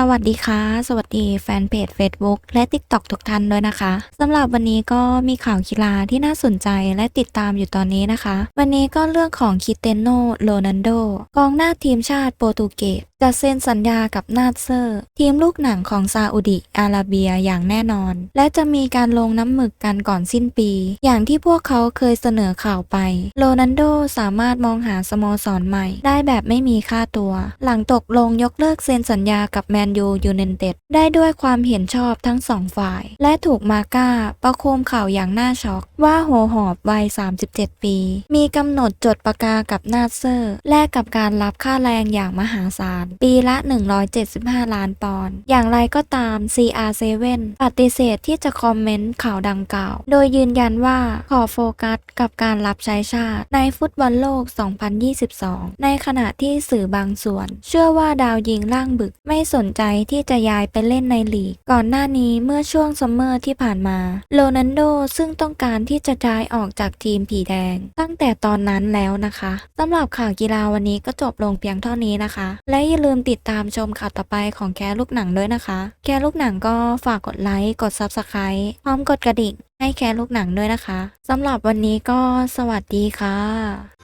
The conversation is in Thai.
สวัสดีค่ะ สวัสดีแฟนเพจ Facebook และ TikTok ทุกท่านด้วยนะคะสำหรับวันนี้ก็มีข่าวกีฬาที่น่าสนใจและติดตามอยู่ตอนนี้นะคะ วันนี้ก็เรื่องของคิเตโนโรนันโดกองหน้าทีมชาติโปรตุเกสจะเซ็นสัญญากับนาเซอร์ ทีมลูกหนังของซาอุดิอาระเบียอย่างแน่นอน และจะมีการลงน้ำหมึกกันก่อนสิ้นปี อย่างที่พวกเขาเคยเสนอข่าวไป โรนันโดสามารถมองหาสโมสรใหม่ ได้แบบไม่มีค่าตัว หลังตกลงยกเลิกเซ็นสัญญากับแมนยูยูเนเต็ดได้ด้วยความเห็นชอบทั้งสองฝ่าย และถูกมาก้าประโคมข่าวอย่างน่าช็อก ว่าโหหอบวัย 37 ปี มีกำหนดจดประกากับนาเซอร์ แลกกับการรับค่าแรงอย่างมหาศาลปีละ 175 ล้านปอนด์ อย่างไรก็ตาม CR7 ปฏิเสธที่จะคอมเมนต์ข่าวดังกล่าว โดยยืนยันว่าขอโฟกัสกับการรับใช้ชาติ ในฟุตบอลโลก 2022 ในขณะที่สื่อบางส่วน เชื่อว่าดาวยิงร่างบึกไม่สนใจที่จะย้ายไปเล่นในลีก ก่อนหน้านี้เมื่อช่วงซัมเมอร์ที่ผ่านมาโรนันโดซึ่งต้องการที่จะย้ายออกจากทีมผีแดง ตั้งแต่ตอนนั้นแล้วนะคะสำหรับข่าวกีฬาวันนี้ก็จบลงเพียงเท่านี้นะคะ และอย่า่ลืมติดตามชมข่าวต่อไปของแคลูกหนังด้วยนะคะแคลูกหนังก็ฝากกดไลค์ กด s u b สไครต์พร้อมกดกระดิ่งให้แคลูกหนังด้วยนะคะสำหรับวันนี้ก็สวัสดีค่ะ